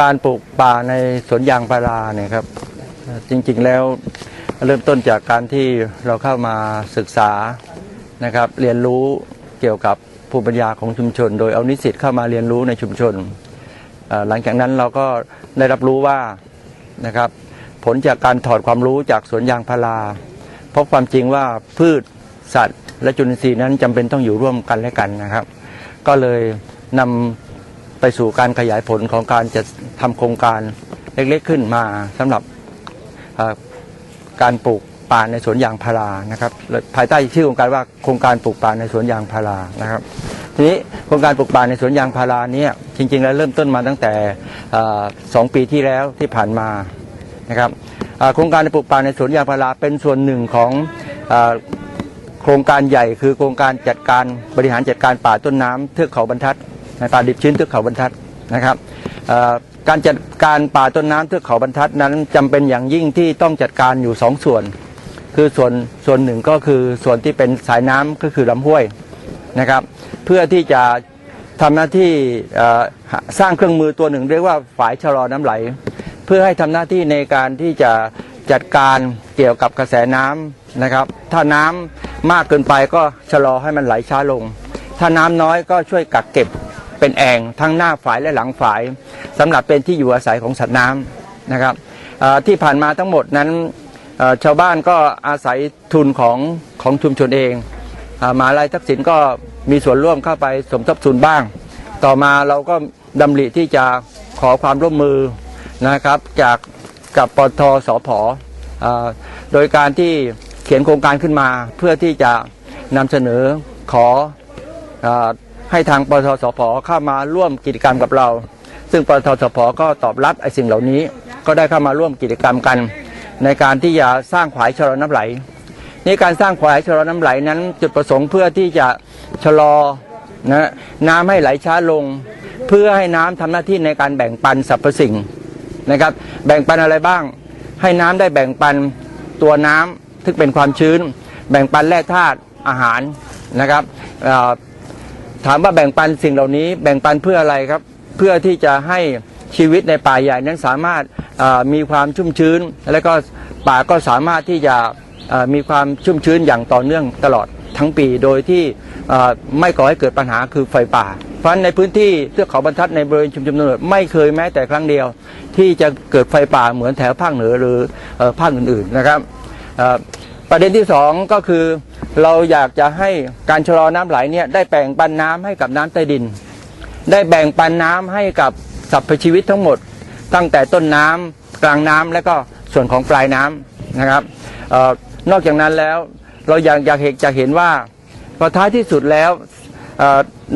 การปลูกป่าในสวนยางพาราเนี่ยครับจริงๆแล้วเริ่มต้นจากการที่เราเข้ามาศึกษานะครับ เรียนรู้เกี่ยวกับภูมิปัญญาของชุมชน โดยเอานิสิตเข้ามาเรียนรู้ในชุมชน หลังจากนั้นเราก็ได้รับรู้ว่านะครับ ผลจากการถอดความรู้จากสวนยางพาราพบความจริงว่าพืชสัตว์ และจุลินทรีย์นั้นจำเป็นต้องอยู่ร่วมกันและกันนะครับ ก็เลยนำ ไปสู่การขยายผลของการจะทำโครงการเล็กๆขึ้นมาสำหรับการปลูกป่าในสวนยางพารานะครับภายใต้ชื่อโครงการว่าโครงการปลูกป่าในสวนยางพารานะครับทีนี้โครงการปลูกป่าในสวนยางพาราเนี่ยจริง ๆ แล้วเริ่มต้นมาตั้งแต่สองปีที่แล้วที่ผ่านมานะครับโครงการปลูกป่าในสวนยางพาราเป็นส่วนหนึ่งของอโครงการใหญ่คือโครงการจัดการบริหารจัดการป่าต้นน้ำเทือกเขาบรรทัด ในป่าดิบชื้นเทือกเขาบรรทัดนะครับการจัดการป่าต้นน้ำเทือกเขาบรรทัดนั้นจำเป็นอย่างยิ่งที่ต้องจัดการอยู่สองส่วน คือส่วนส่วนหนึ่งก็คือส่วนที่เป็นสายน้ำก็คือลำห้วยนะครับ เพื่อที่จะทำหน้าที่สร้างเครื่องมือตัวหนึ่งเรียกว่าฝายชะลอน้ำไหล เพื่อให้ทำหน้าที่ในการที่จะจัดการเกี่ยวกับกระแสน้ำนะครับ ถ้าน้ำมากเกินไปก็ชะลอให้มันไหลช้าลง ถ้าน้ำน้อยก็ช่วยกักเก็บ เป็นแอ่งทั้งหน้าฝายและหลังฝายสำหรับเป็นที่อยู่อาศัยของสัตว์น้ำนะครับที่ผ่านมาทั้งหมดนั้นชาวบ้านก็อาศัยทุนของของชุมชนเองอมหาลัยทักษิณก็มีส่วนร่วมเข้าไปสมทบทุนบ้าง ต่อมาเราก็ดำริที่จะขอความร่วมมือนะครับจากกับปทสพอ่าโดยการที่เขียนโครงการขึ้นมาเพื่อที่จะนำเสนอขออ ให้ทางปทสพเข้ามาร่วมกิจกรรมกับเรา ซึ่งปทสพก็ตอบรับไอ้สิ่งเหล่านี้ ก็ได้เข้ามาร่วมกิจกรรมกัน ในการที่จะสร้างขวายชะลอน้ำไหลนี่การสร้างขวายชะลอน้ำไหลนั้น จุดประสงค์เพื่อที่จะชะลอนะน้ำให้ไหลช้าลง เพื่อให้น้ำทำหน้าที่ในการแบ่งปันสรรพสิ่งนะครับ แบ่งปันอะไรบ้าง ให้น้ำได้แบ่งปันตัวน้ำซึ่เป็นความชื้น แบ่งปันแร่ธาตุอาหารนะครับ ถามว่าแบ่งปันสิ่งเหล่านี้แบ่งปันเพื่ออะไรครับ เพื่อที่จะให้ชีวิตในป่าใหญ่นั้นสามารถมีความชุ่มชื้น และก็ป่าก็สามารถที่จะมีความชุ่มชื้นอย่างต่อเนื่องตลอดทั้งปีโดยที่ไม่ก่อให้เกิดปัญหาคือไฟป่า เพราะฉะนั้นในพื้นที่เทือกเขาบรรทัดในบริเวณชุมชนตำรวจไม่เคยแม้แต่ครั้งเดียว ที่จะเกิดไฟป่าเหมือนแถวภาคเหนือหรือภาคอื่นๆนะครับประเด็นที่สองก็คือ เราอยากจะให้การชะลอน้ำไหลเนี่ยได้แบ่งปันน้ำให้กับน้ำใต้ดิน ได้แบ่งปันน้ำให้กับสรรพชีวิตทั้งหมด ตั้งแต่ต้นน้ำกลางน้ำและก็ส่วนของปลายน้ำนะครับออนอกจากนั้นแล้วเราอยากอยากเห็นจะเห็นว่าพอท้ายที่สุดแล้ว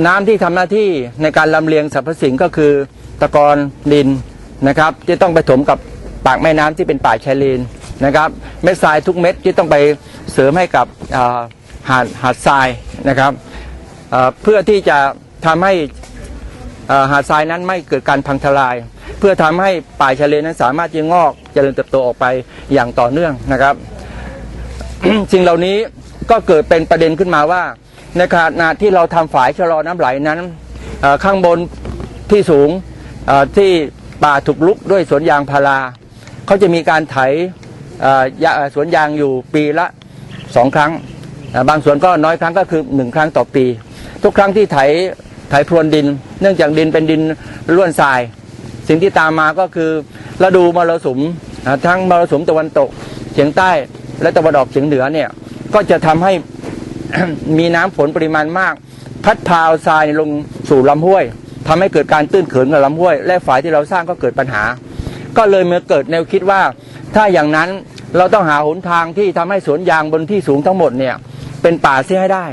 น้ำที่ทำหน้าที่ในการลำเลียงสรรพสิ่งก็คือตะกอนดินนะครับที่ต้องไปถมกับปากแม่น้ำที่เป็นป่าชายเลนนะครับ เม็ดทรายทุกเม็ดที่ต้องไป เสริมให้กับหาดหาดทรายนะครับเพื่อที่จะทำให้หาดทรายนั้นไม่เกิดการพังทลาย เพื่อทำให้ป่าชายเลนนั้นสามารถจะงอกเจริญเติบโตออกไปอย่างต่อเนื่องนะครับสิ่งเหล่านี้ก็เกิดเป็นประเด็นขึ้นมาว่าในขณะที่เราทำฝายชะลอน้ำไหลนั้นข้างบนที่สูงที่ป่าถูกลุกด้วยสวนยางพาราเขาจะมีการไถสวนยางอยู่ปีละ สองครั้ง บางสวนก็น้อยครั้งก็คือหนึ่งครั้งต่อปี ทุกครั้งที่ไถไถพรวนดิน เนื่องจากดินเป็นดินร่วนทราย สิ่งที่ตามมาก็คือฤดูมรสุมทั้งมรสุมตะวันตกเฉียงใต้และตะวันออกเฉียงเหนือเนี่ยก็จะทำให้มีน้ำฝนปริมาณมาก พัดพาทรายลงสู่ลำห้วยทำให้เกิดการตื้นเขินกับลำห้วย และฝายที่เราสร้างก็เกิดปัญหา ก็เลยมาเกิดแนวคิดว่าถ้าอย่างนั้น เราต้องหาหนทางที่ทำให้สวนยางบนที่สูงทั้งหมดเนี่ยเป็นป่าเสียให้ได้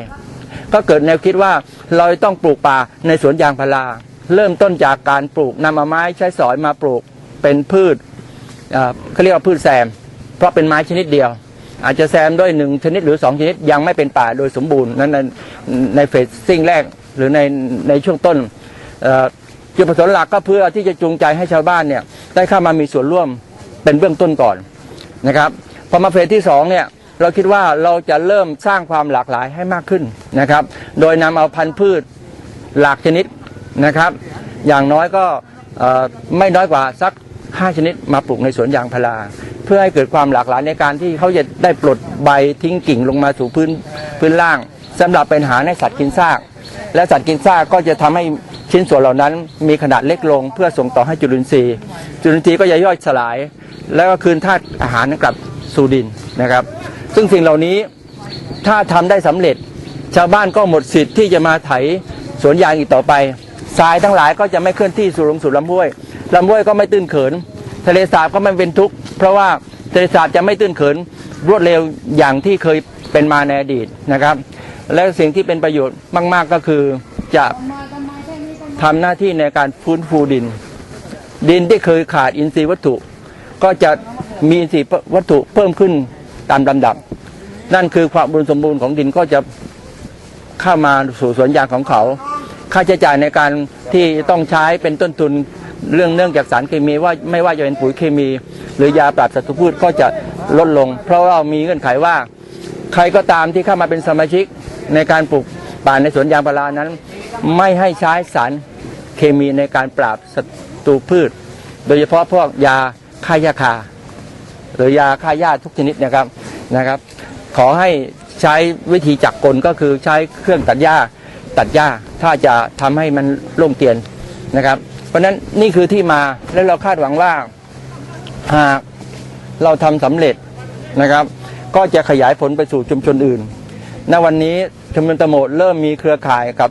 ก็เกิดแนวคิดว่าเราต้องปลูกป่าในสวนยางพารา เริ่มต้นจากการปลูกนำเอาไม้ใช้สอยมาปลูกเป็นพืชเขาเรียกว่าพืชแซม เพราะเป็นไม้ชนิดเดียว อาจจะแซมด้วยหนึ่งชนิดหรือสองชนิดยังไม่เป็นป่าโดยสมบูรณ์นั้นในในเฟสซิ่งแรกหรือในในช่วงต้นเอ่อจุดประสงค์หลักก็เพื่อที่จะจูงใจให้ชาวบ้านเนี่ยได้เข้ามามีส่วนร่วมเป็นเบื้องต้นก่อน นะครับพอมาเฟสที่สองเนี่ยเราคิดว่าเราจะเริ่มสร้างความหลากหลายให้มากขึ้นนะครับ โดยนำเอาพันธุ์พืชหลากชนิดนะครับ อย่างน้อยก็ไม่น้อยกว่าสัก 5 ชนิดมาปลูกในสวนยางพาราเพื่อให้เกิดความหลากหลายในการที่เขาจะได้ปลดใบทิ้งกิ่งลงมาสู่พื้นพื้นล่างสำหรับเป็นอาหารให้สัตว์กินซาก และสัตว์กินซากก็จะทำให้ชิ้นส่วนเหล่านั้น มีขนาดเล็กลง เพื่อส่งต่อให้จุลินทรีย์ จุลินทรีย์ก็จะย่อยสลาย แล้วก็คืนธาตุอาหารกลับสู่ดินนะครับ ซึ่งสิ่งเหล่านี้ถ้าทำได้สำเร็จ ชาวบ้านก็หมดสิทธิ์ที่จะมาไถสวนยางอีกต่อไปทรายทั้งหลายก็จะไม่เคลื่อนที่สู่ลงสู่ลำห้วยลำห้วยก็ไม่ตื้นเขิน ทะเลสาบก็ไม่เป็นทุกข์เพราะว่าทะเลสาบจะไม่ตื้นเขินรวดเร็วอย่างที่เคยเป็นมาในอดีตนะครับ และสิ่งที่เป็นประโยชน์มาก ๆก็คือจะทำหน้าที่ในการฟื้นฟูดิน ดินที่เคยขาดอินทรีย์วัตถุ ก็จะมีอินทรีวัตถุเพิ่มขึ้นตามลำดับ นั่นคือความอุดมสมบูรณ์ของดินก็จะเข้ามาสู่สวนยางของเขา ค่าใช้จ่ายในการที่ต้องใช้เป็นต้นทุนเรื่องเนื่องจากสารเคมีว่าไม่ว่าจะเป็นปุ๋ยเคมี หรือยาปราบศัตรูพืชก็จะลดลง เพราะว่าเรามีเงื่อนไขว่า ใครก็ตามที่เข้ามาเป็นสมาชิกในการปลูกป่าในสวนยางพารานั้น ไม่ให้ใช้สารเคมีในการปราบศัตรูพืช โดยเฉพาะพวกยา ฆ่าหญ้าคา หรือยาฆ่าหญ้าทุกชนิดนะครับนะครับ ขอให้ใช้วิธีจักกลก็คือใช้เครื่องตัดหญ้าตัดหญ้าถ้าจะทำให้มันร่มเกลียนนะครับ เพราะฉะนั้นนี่คือที่มาและเราคาดหวังว่าหากเราทำสำเร็จนะครับ ก็จะขยายผลไปสู่ชุมชนอื่น ณวันนี้ชุมชนตะโมดเริ่มมีเครือข่ายกับ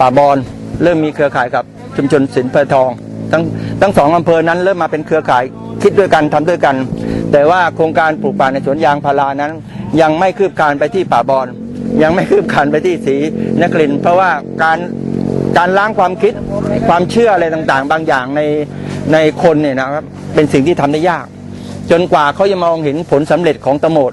ป่าบอนเริ่มมีเครือข่ายกับชุมชนสินเพลทอง ทั้งทั้งสองอำเภอนั้นเริ่มมาเป็นเครือข่าย คิดด้วยกันทำด้วยกัน แต่ว่าโครงการปลูกป่าในสวนยางพารานั้น ยังไม่คืบคานไปที่ป่าบอนยังไม่คืบคานไปที่สีนครินเพราะว่าการการล้างความคิดความเชื่ออะไรต่างๆ บางอย่างในในคนเนี่ยนะครับเป็นสิ่งที่ทำได้ยาก จนกว่าเขาจะมองเห็นผลสำเร็จของตโมด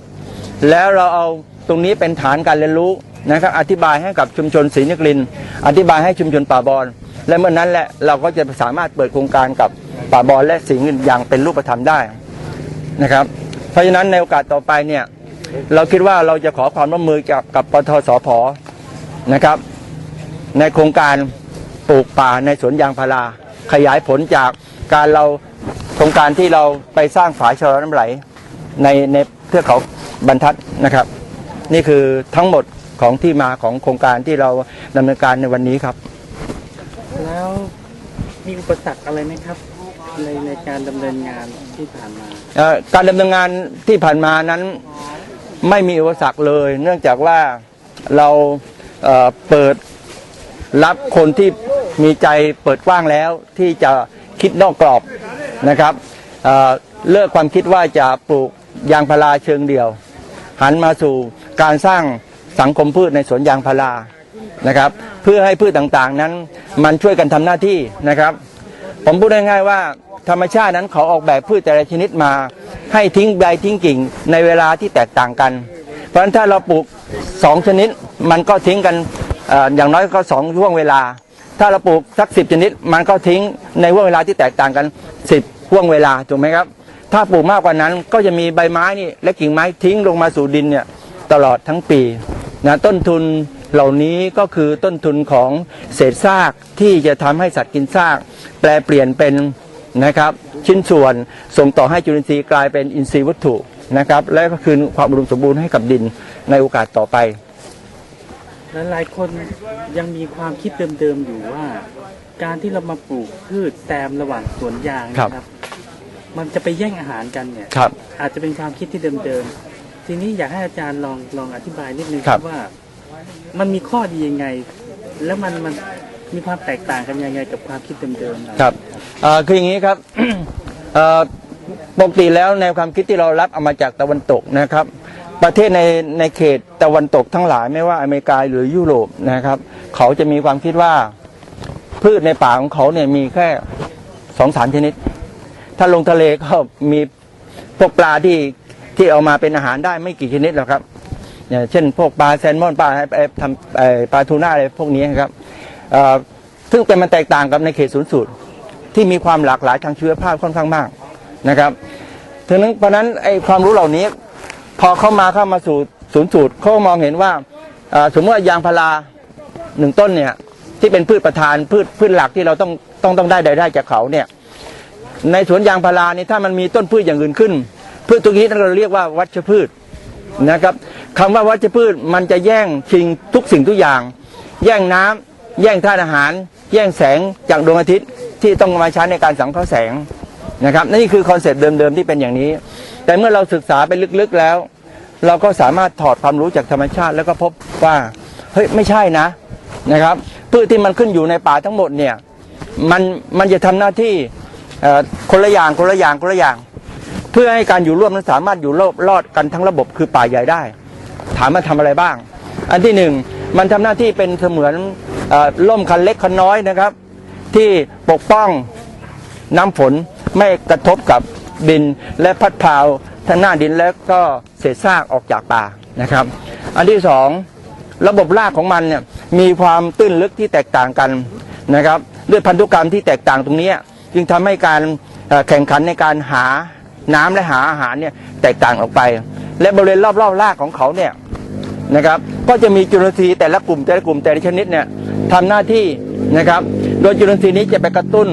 แล้วเราเอาตรงนี้เป็นฐานการเรียนรู้นะครับอธิบายให้กับชุมชนศรีนครินอธิบายให้ชุมชนป่าบอนและเมื่อนนั้นแหละเราก็จะสามารถเปิดโครงการกับ ป่าบอนและสิ่งห์อย่างเป็นรูปธรรมได้นะครับ เพราะฉะนั้นในโอกาสต่อไปเนี่ยเราคิดว่าเราจะขอความร่วมมือกับกับปทสพนะครับ ในโครงการปลูกป่าในสวนยางพาราขยายผลจากการเราโครงการที่เราไปสร้างฝายชะลอน้ำไหลในในเทือกเขาบรรทัดนะครับ นี่คือทั้งหมดของที่มาของโครงการที่เราดำเนินการในวันนี้ครับ แล้วมีอุปสรรคอะไรไหมครับ ในในการดำเนินงานที่ผ่านมา เอ่อการดำเนินงานที่ผ่านมานั้นไม่มีอุปสรรคเลย เนื่องจากว่าเราเอ่อเปิดรับคนที่มีใจเปิดกว้างแล้วที่จะคิดนอกกรอบนะครับเอ่อเลิกความคิดว่าจะปลูกยางพาราเชิงเดี่ยว หันมาสู่การสร้างสังคมพืชในสวนยางพารานะครับ เพื่อให้พืชต่างๆนั้นมันช่วยกันทำหน้าที่นะครับ ผมพูดง่ายๆว่า ธรรมชาตินั้นเขาออกแบบพืชแต่ละชนิดมา ให้ทิ้งใบทิ้งกิ่งในเวลาที่แตกต่างกัน เพราะฉะนั้นถ้าเราปลูกสองชนิดมันก็ทิ้งกันอย่างน้อยก็สองช่วงเวลา ถ้าเราปลูกสักสิบชนิด มันก็ทิ้งในห่วงเวลาที่แตกต่างกันสิบห่วงเวลาถูกไหมครับถ้าปลูกมากกว่านั้นก็จะมีใบไม้นี่และกิ่งไม้ทิ้งลงมาสู่ดินเนี่ยตลอดทั้งปีนะต้นทุนเหล่านี้ก็คือต้นทุนของเศษซากที่จะทำให้สัตว์กินซาก แปลเปลี่ยนเป็น นะครับ ชิ้นส่วนส่งต่อให้จุลินทรีย์กลายเป็นอินทรีย์วัตถุนะครับ และก็คืนความอุดมสมบูรณ์ให้กับดินในโอกาสต่อไปและหลายคนยังมีความคิดเดิมๆอยู่ว่า การที่เรามาปลูกพืชแซมระหว่างสวนยางครับนะครับ มันจะไปแย่งอาหารกันเนี่ยครับ อาจจะเป็นความคิดที่เดิมๆทีนี้อยากให้อาจารย์ลองลองอธิบายนิดนึงครับว่า มันมีข้อดียังไง แล้วมันมัน มีความแตกต่างกันยังไงกับความคิดเดิมๆครับเอ่อคืออย่างนี้ครับเอ่อปกติแล้วแนวความคิดที่เรารับเอามาจากตะวันตกนะครับ ประเทศในในเขตตะวันตกทั้งหลายไม่ว่าอเมริกาหรือยุโรปนะครับ เขาจะมีความคิดว่าพืชในป่าของเขาเนี่ยมีแค่สองสามชนิด ถ้าลงทะเลก็มีพวกปลาที่ที่เอามาเป็นอาหารได้ไม่กี่ชนิดหรอกครับอย่างเช่น พวกปลาแซลมอนปลาทำปลาทูน่าอะไรพวกนี้ครับ ซึ่งเป็นมันแตกต่างกับในเขตศูนย์สูตรที่มีความหลากหลายทางชีวภาพค่อนข้างมากนะครับถึงนั้นเพราะนั้นไอ้ความรู้เหล่านี้ พอเข้ามาเข้ามาสู่ศูนย์สูตรเขามองเห็นว่าสมมติว่ายางพาราหนึ่งต้นเนี่ยที่เป็นพืชประธานพืชพืชหลักที่เราต้องต้องต้องได้รายได้จากเขาเนี่ยในสวนยางพารานี่ถ้ามันมีต้นพืชอย่างอื่นขึ้น พืชตัวนี้เราเรียกว่าวัชพืชนะครับคำว่าวัชพืชมันจะแย่งชิงทุกสิ่งทุกอย่าง แย่งน้ำ แย่งธาตุอาหาร แย่งแสงจากดวงอาทิตย์ที่ต้องมาใช้ในการสังเคราะห์แสงนะครับนี่คือคอนเซปต์เดิมๆที่เป็นอย่างนี้ แต่เมื่อเราศึกษาไปลึกๆแล้ว เราก็สามารถถอดความรู้จากธรรมชาติ แล้วก็พบว่าเฮ้ยไม่ใช่นะนะครับพืชที่มันขึ้นอยู่ในป่าทั้งหมดเนี่ยมันมันจะทำหน้าที่คนละอย่างคนละอย่างคนละอย่าง เพื่อให้การอยู่ร่วมนั้นสามารถอยู่รอดรอดกันทั้งระบบคือป่าใหญ่ได้ ถามมันทำอะไรบ้าง อันที่หนึ่งมันทำหน้าที่เป็นเสมือน ล่มคันเล็กคันน้อยนะครับ ที่ปกป้องน้ำฝนไม่กระทบกับดินและพัดพาวทั้งหน้าดินแล้วก็เศษซากออกจากป่านะครับ อันที่สองระบบรากของมันเนี่ยมีความตื้นลึกที่แตกต่างกันนะครับ ด้วยพันธุกรรมที่แตกต่างตรงนี้ยจึงทำให้การแข่งขันในการหาน้ำและหาอาหารเนี่ยแตกต่างออกไป และบริเวณรอบๆรากของเขาเนี่ยนะครับ ก็จะมีจุลินทรีย์แต่ละกลุ่มแต่ละกลุ่มแต่ละชนิดเนี่ยทำหน้าที่นะครับ โดยจุลินทรีย์นี้จะไปกระตุ้น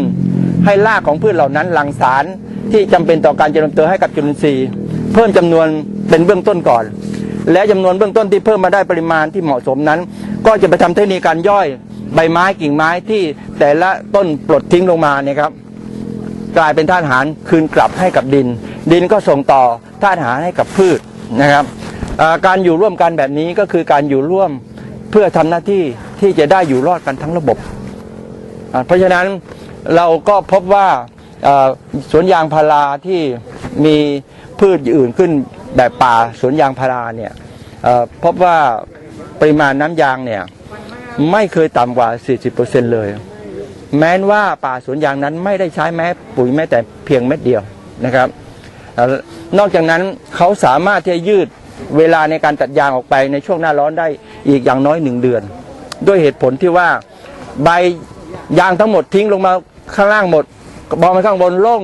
ให้รากของพืชเหล่านั้นหลั่งสารที่จำเป็นต่อการเจริญเติบโตให้กับจุลินทรีย์ เพิ่มจำนวนเป็นเบื้องต้นก่อน และจำนวนเบื้องต้นที่เพิ่มมาได้ปริมาณที่เหมาะสมนั้น ก็จะไปทำเทคนิคการย่อยใบไม้กิ่งไม้ที่แต่ละต้นปลดทิ้งลงมาเนี่ยครับกลายเป็นธาตุอาหารคืนกลับให้กับดิน ดินก็ส่งต่อธาตุอาหารให้กับพืชนะครับ การอยู่ร่วมกันแบบนี้ก็คือการอยู่ร่วมเพื่อทำหน้าที่ที่จะได้อยู่รอดกันทั้งระบบ เพราะฉะนั้นเราก็พบว่าสวนยางพาราที่มีพืชอื่นขึ้นแบบป่าสวนยางพาราเนี่ยพบว่าปริมาณน้ำยางเนี่ยไม่เคยต่ำกว่า 40%เลย แม้นว่าป่าสวนยางนั้นไม่ได้ใช้แม้ปุ๋ยแม้แต่เพียงเม็ดเดียวนะครับ นอกจากนั้นเขาสามารถที่จะยืด เวลาในการตัดยางออกไปในช่วงหน้าร้อนได้อีกอย่างน้อยหนึ่งเดือน ด้วยเหตุผลที่ว่าใบยางทั้งหมดทิ้งลงมาข้างล่างหมดบอลมข้างบนโล่ง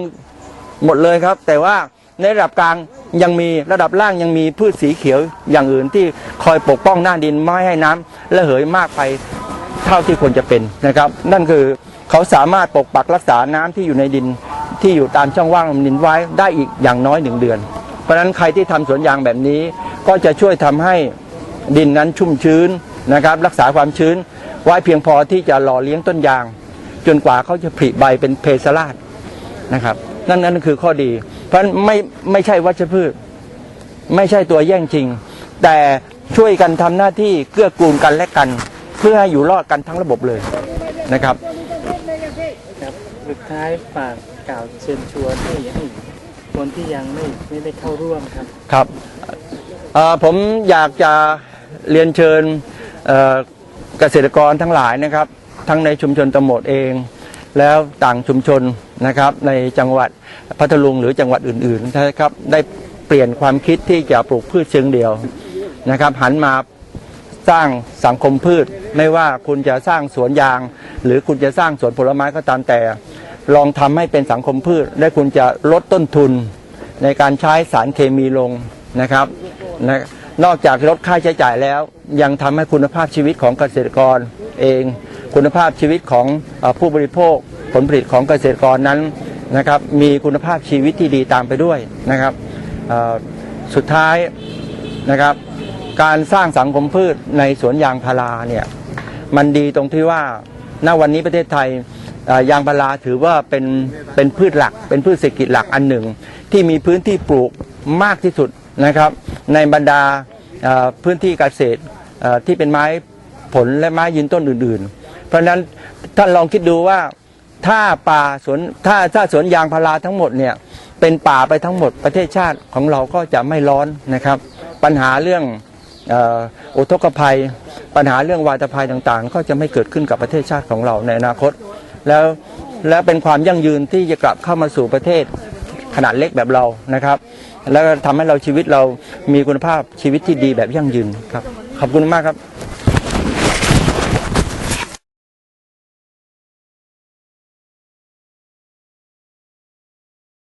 หมดเลยครับ แต่ว่าในระดับกลางยังมีระดับล่างยังมีพืชสีเขียวอย่างอื่นที่คอยปกป้องหน้าดินไม่ให้น้ำระเหยมากไปเท่าที่ควรจะเป็นนะครับ นั่นคือเขาสามารถปกปักรักษาน้ำที่อยู่ในดินที่อยู่ตามช่องว่างดินไว้ได้อีกอย่างน้อยหนึ่งเดือน เพราะฉะนั้นใครที่ทำสวนยางแบบนี้ ก็จะช่วยทำให้ดินนั้นชุ่มชื้นนะครับ รักษาความชื้น ไว้เพียงพอที่จะหล่อเลี้ยงต้นยาง จนกว่าเขาจะผลิใบเป็นเพสลาดนะครับ นั่นนั่นคือข้อดี เพราะะไม่ไม่ใช่วัชพืช ไม่ใช่ตัวแย่งจริง แต่ช่วยกันทำหน้าที่เกื้อกูลกันและกัน เพื่อให้อยู่รอดกันทั้งระบบเลยนะครับครับสุดท้ายฝากกล่าวเชิญชวนให้ให้ คนที่ยังไม่ไม่ได้เข้าร่วมครับ ครับผมอยากจะเรียนเชิญเกษตรกรทั้งหลายนะครับ ทั้งในชุมชนตำบลเอง แล้วต่างชุมชนนะครับ ในจังหวัดพัทลุงหรือจังหวัดอื่นๆนะครับได้เปลี่ยนความคิดที่จะปลูกพืชเชิงเดียวนะครับ หันมาสร้างสังคมพืช ไม่ว่าคุณจะสร้างสวนยาง หรือคุณจะสร้างสวนผลไม้ก็ตามแต่ ลองทำให้เป็นสังคมพืช และคุณจะลดต้นทุนในการใช้สารเคมีลงนะครับนะนอกจากลดค่าใช้จ่ายแล้ว ยังทำให้คุณภาพชีวิตของเกษตรกรเอง คุณภาพชีวิตของผู้บริโภค ผลผลิตของเกษตรกรนั้นนะครับมีคุณภาพชีวิตที่ดีตามไปด้วยนะครับสุดท้ายนะครับการสร้างสังคมพืชในสวนยางพาราเนี่ยมันดีตรงที่ว่าณวันนี้ประเทศไทย ยางพาราถือว่าเป็นเป็นพืชหลัก เป็นพืชเศรษฐกิจหลักอันหนึ่ง ที่มีพื้นที่ปลูกมากที่สุดนะครับ ในบรรดาพื้นที่เกษตรที่เป็นไม้ผลและไม้ยืนต้นอื่น ๆ เพราะฉะนั้นท่านลองคิดดูว่าถ้าป่าสวนถ้าถ้าสวนยางพาราทั้งหมดเนี่ยเป็นป่าไปทั้งหมดประเทศชาติของเราก็จะไม่ร้อนนะครับ ปัญหาเรื่องเอ่ออุทกภัย ปัญหาเรื่องวาตภัยต่างๆ ก็จะไม่เกิดขึ้นกับประเทศชาติของเราในอนาคต แล้วและเป็นความยั่งยืนที่จะกลับเข้ามาสู่ประเทศขนาดเล็กแบบเรานะครับ แล้วก็ทำให้เราชีวิตเรามีคุณภาพชีวิตที่ดีแบบยั่งยืนครับ ขอบคุณมากครับ